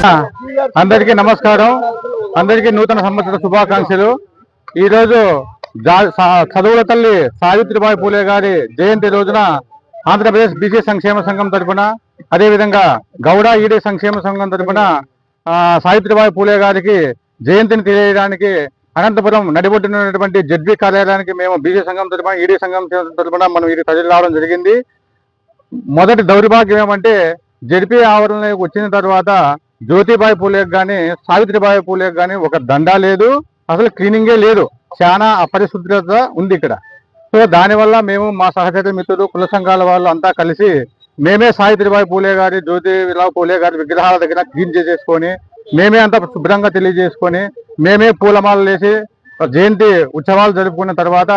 అందరికీ నమస్కారం. అందరికీ నూతన సంవత్సర శుభాకాంక్షలు. ఈ రోజు జా- చదువుల తల్లి సావిత్రిబాయి పూలే గారి జయంతి రోజున ఆంధ్రప్రదేశ్ బీసీ సంక్షేమ సంఘం తరపున అదేవిధంగా గౌడ ఈడీ సంక్షేమ సంఘం తరపున ఆ, సావిత్రిబాయి పూలే గారికి జయంతిని తెలియడానికి అనంతపురం నడిబొట్టునటువంటి జడ్బీ కార్యాలయానికి మేము బీసీ సంఘం తరపున ఈడీ సంఘం తరపున మనం ఇది కదిలి రావడం జరిగింది. మొదటి దౌర్భాగ్యం ఏమంటే జడ్పీ ఆవరణలోకి వచ్చిన తర్వాత జ్యోతిబాయి పూలేకి కానీ సావిత్రిబాయి పూలేకి కానీ ఒక దండా లేదు అసలు క్లీనింగే లేదు. చాలా అపరిశుద్ధత ఉంది ఇక్కడ. సో దానివల్ల మేము మా సహచర మిత్రులు కుల సంఘాల వాళ్ళు అంతా కలిసి మేమే సావిత్రిబాయి పూలే గారి జ్యోతిరావు పూలే గారి విగ్రహాల దగ్గర క్లీన్ చేసేసుకొని మేమే అంతా శుభ్రంగా తెలియజేసుకొని మేమే పూలమాలలు వేసి జయంతి ఉత్సవాలు జరుపుకున్న తర్వాత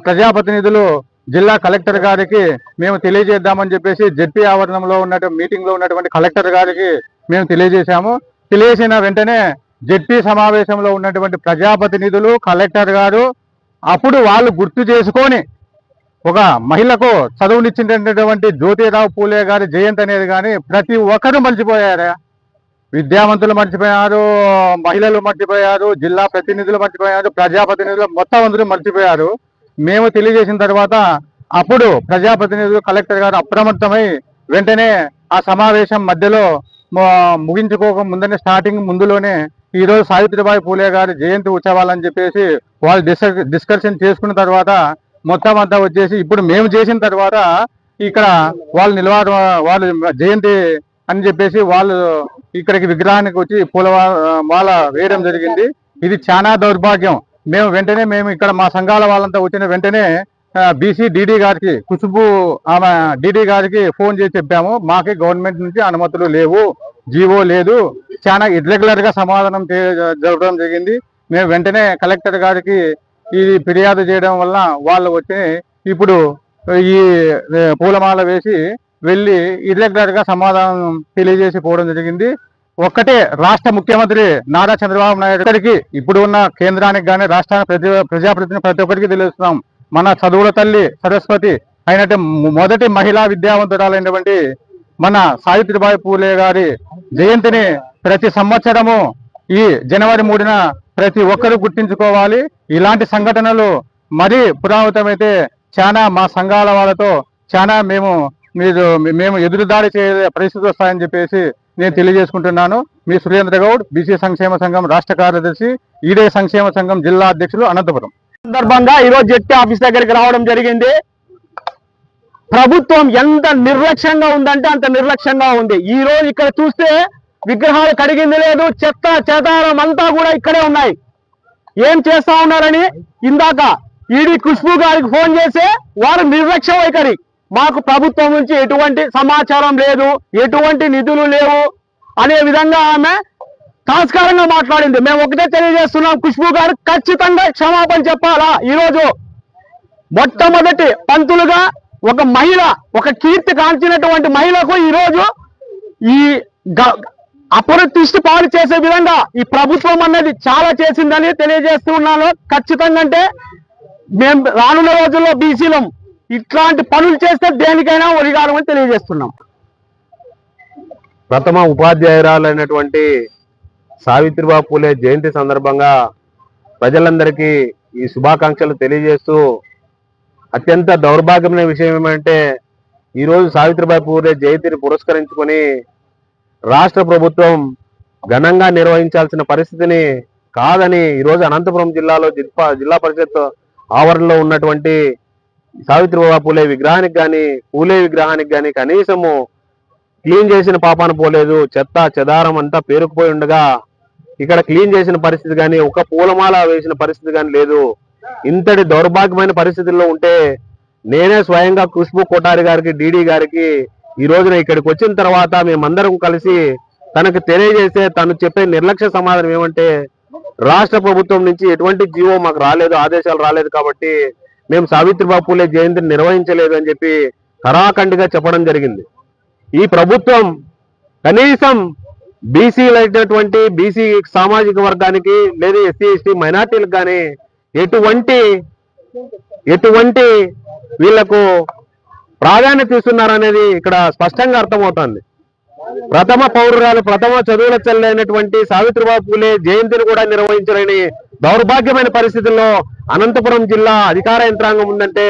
ప్రజాప్రతినిధులు జిల్లా కలెక్టర్ గారికి మేము తెలియజేద్దామని చెప్పేసి జెడ్పీ ఆవరణంలో ఉన్నట్టు మీటింగ్లో ఉన్నటువంటి కలెక్టర్ గారికి మేము తెలియజేశాము. తెలియజేసిన వెంటనే జెడ్పీ సమావేశంలో ఉన్నటువంటి ప్రజాప్రతినిధులు కలెక్టర్ గారు అప్పుడు వాళ్ళు గుర్తు చేసుకొని ఒక మహిళకు చదువునిచ్చినటువంటి జ్యోతిరావు పూలే గారి జయంతి అనేది కానీ ప్రతి ఒక్కరూ మర్చిపోయారా? విద్యావంతులు మర్చిపోయారు మహిళలు మర్చిపోయారు జిల్లా ప్రతినిధులు మర్చిపోయారు ప్రజాప్రతినిధులు మొత్తం అందరూ మర్చిపోయారు. మేము తెలియజేసిన తర్వాత అప్పుడు ప్రజాప్రతినిధులు కలెక్టర్ గారు అప్రమత్తమై వెంటనే ఆ సమావేశం మధ్యలో ముగించుకోక ముందనే స్టార్టింగ్ ముందులోనే ఈ రోజు సావిత్రిబాయి పూలే గారి జయంతి ఉత్సవాలని చెప్పేసి వాళ్ళు డిస్కషన్ చేసుకున్న తర్వాత మొత్తం అంతా వచ్చేసి ఇప్పుడు మేము చేసిన తర్వాత ఇక్కడ వాళ్ళు నిలబడ వాళ్ళు జయంతి అని చెప్పేసి వాళ్ళు ఇక్కడికి విగ్రహానికి వచ్చి పూల మాల వేయడం జరిగింది. ఇది చాలా దౌర్భాగ్యం. మేము వెంటనే మేము ఇక్కడ మా సంఘాల వాళ్ళంతా వచ్చిన వెంటనే బీసీ డీడీ గారికి కుసుబు ఆమె డీడీ గారికి ఫోన్ చేసి చెప్పాము. మాకి గవర్నమెంట్ నుంచి అనుమతులు లేవు జీవో లేదు. చాలా ఇర్రెగ్యులర్గా సమాధానం జరగడం జరపడం జరిగింది. మేము వెంటనే కలెక్టర్ గారికి ఇది ఫిర్యాదు చేయడం వల్ల వాళ్ళు వచ్చి ఇప్పుడు ఈ పూలమాల వేసి వెళ్ళి ఇర్రెగ్యులర్గా సమాధానం తెలియజేసి పోవడం జరిగింది. ఒక్కటే రాష్ట్ర ముఖ్యమంత్రి నారా చంద్రబాబు నాయుడు గారికి ఇప్పుడు ఉన్న కేంద్రానికి కానీ రాష్ట్రానికి ప్రతి ప్రజాప్రతిని ప్రతి ఒక్కరికి తెలుస్తున్నాం. మన చదువుల తల్లి సరస్వతి అయినట్టు మొదటి మహిళా విద్యావంతురాలైనటువంటి మన సావిత్రిబాయి పూలే గారి జయంతిని ప్రతి సంవత్సరము ఈ జనవరి మూడున ప్రతి ఒక్కరూ గుర్తించుకోవాలి. ఇలాంటి సంఘటనలు మరీ పురావృతమైతే చాలా మా సంఘాల వాళ్ళతో చాలా మేము మీరు మేము ఎదురుదాడి చేయ పరిస్థితి వస్తాయని చెప్పేసి నేను తెలియజేసుకుంటున్నాను. మీ సురేంద్ర గౌడ్ బీసీ సంక్షేమ సంఘం రాష్ట్ర కార్యదర్శి ఈడే సంక్షేమ సంఘం జిల్లా అధ్యక్షులు అనంతపురం. సందర్భంగా ఈరోజు జెట్టి ఆఫీస్ దగ్గరికి రావడం జరిగింది. ప్రభుత్వం ఎంత నిర్లక్ష్యంగా ఉందంటే అంత నిర్లక్ష్యంగా ఉంది. ఈ రోజు ఇక్కడ చూస్తే విగ్రహాలు కడిగింది లేదు చెత్త చేతారం అంతా కూడా ఇక్కడే ఉన్నాయి. ఏం చేస్తా ఉన్నారని ఇందాక ఈడీ ఖుష్బు గారికి ఫోన్ చేస్తే వారు నిర్లక్ష్య వైఖరి. మాకు ప్రభుత్వం నుంచి ఎటువంటి సమాచారం లేదు ఎటువంటి నిధులు లేవు అనే విధంగా ఆమె సంస్కారంగా మాట్లాడింది. మేము ఒకటే తెలియజేస్తున్నాం ఖుష్బు గారు ఖచ్చితంగా క్షమాపణ చెప్పాలా? ఈరోజు మొట్టమొదటి పంతులుగా ఒక మహిళ ఒక కీర్తి కాంచినటువంటి మహిళకు ఈరోజు ఈ గ- పాలు చేసే విధంగా ఈ ప్రభుత్వం అన్నది చాలా చేసిందని తెలియజేస్తూ ఉన్నాను ఖచ్చితంగా అంటే మేము రానున్న రోజుల్లో బీసీలం ఇట్లాంటి పనులు చేస్తే దేనికైనా ఒరిగాలమని తెలియజేస్తున్నాం. ప్రథమ ఉపాధ్యాయురాలైనటువంటి సావిత్రిబాబు పూలే జయంతి సందర్భంగా ప్రజలందరికీ ఈ శుభాకాంక్షలు తెలియజేస్తూ అత్యంత దౌర్భాగ్యమైన విషయం ఏమంటే ఈరోజు సావిత్రిబాయి పూలే జయంతిని పురస్కరించుకొని రాష్ట్ర ప్రభుత్వం ఘనంగా నిర్వహించాల్సిన పరిస్థితిని కాదని ఈరోజు అనంతపురం జిల్లాలో జిల్లా జిల్లా పరిషత్ ఆవరణలో ఉన్నటువంటి సావిత్రిబాబా పూలే విగ్రహానికి కానీ పూలే విగ్రహానికి కానీ కనీసము క్లీన్ చేసిన పాపాన పోలేదు. చెత్త చెదారం అంతా పేరుకుపోయి ఉండగా ఇక్కడ క్లీన్ చేసిన పరిస్థితి కానీ ఒక పూలమాల వేసిన పరిస్థితి కానీ లేదు. ఇంతటి దౌర్భాగ్యమైన పరిస్థితుల్లో ఉంటే నేనే స్వయంగా ఖుష్బు కోటారి గారికి డీడీ గారికి ఈ రోజున ఇక్కడికి వచ్చిన తర్వాత మేమందరం కలిసి తనకు తెలియజేస్తే తను చెప్పే నిర్లక్ష్య సమాధానం ఏమంటే రాష్ట్ర ప్రభుత్వం నుంచి ఎటువంటి జీవో మాకు రాలేదు ఆదేశాలు రాలేదు కాబట్టి మేము సావిత్రిబాబు పూలే జయంతిని నిర్వహించలేదు అని చెప్పి కరాఖండిగా చెప్పడం జరిగింది. ఈ ప్రభుత్వం కనీసం బీసీలు అయినటువంటి బీసీ సామాజిక వర్గానికి లేదా ఎస్సీ ఎస్టీ మైనార్టీలకు కానీ ఎటువంటి ఎటువంటి వీళ్ళకు ప్రాధాన్యత ఇస్తున్నారనేది ఇక్కడ స్పష్టంగా అర్థమవుతోంది. ప్రథమ పౌరురాలు ప్రథమ చదువుల చెల్లైనటువంటి సావిత్రిబాబు పూలే జయంతిని కూడా నిర్వహించలేని దౌర్భాగ్యమైన పరిస్థితుల్లో అనంతపురం జిల్లా అధికార యంత్రాంగం ఉందంటే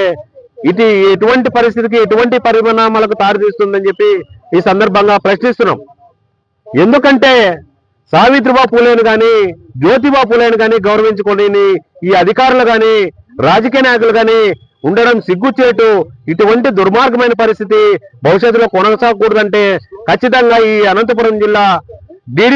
ఇది ఎటువంటి పరిస్థితికి ఎటువంటి పరిణామాలకు తారితీస్తుందని చెప్పి ఈ సందర్భంగా ప్రశ్నిస్తున్నాం. ఎందుకంటే సావిత్రిబా పూలేను కానీ జ్యోతిబా పూలేను గాని గౌరవించుకొని ఈ అధికారులు కానీ రాజకీయ నాయకులు గాని ఉండడం సిగ్గుచేటు ఇటువంటి దుర్మార్గమైన పరిస్థితి భవిష్యత్తులో కొనసాగకూడదంటే ఖచ్చితంగా ఈ అనంతపురం జిల్లా డీడీ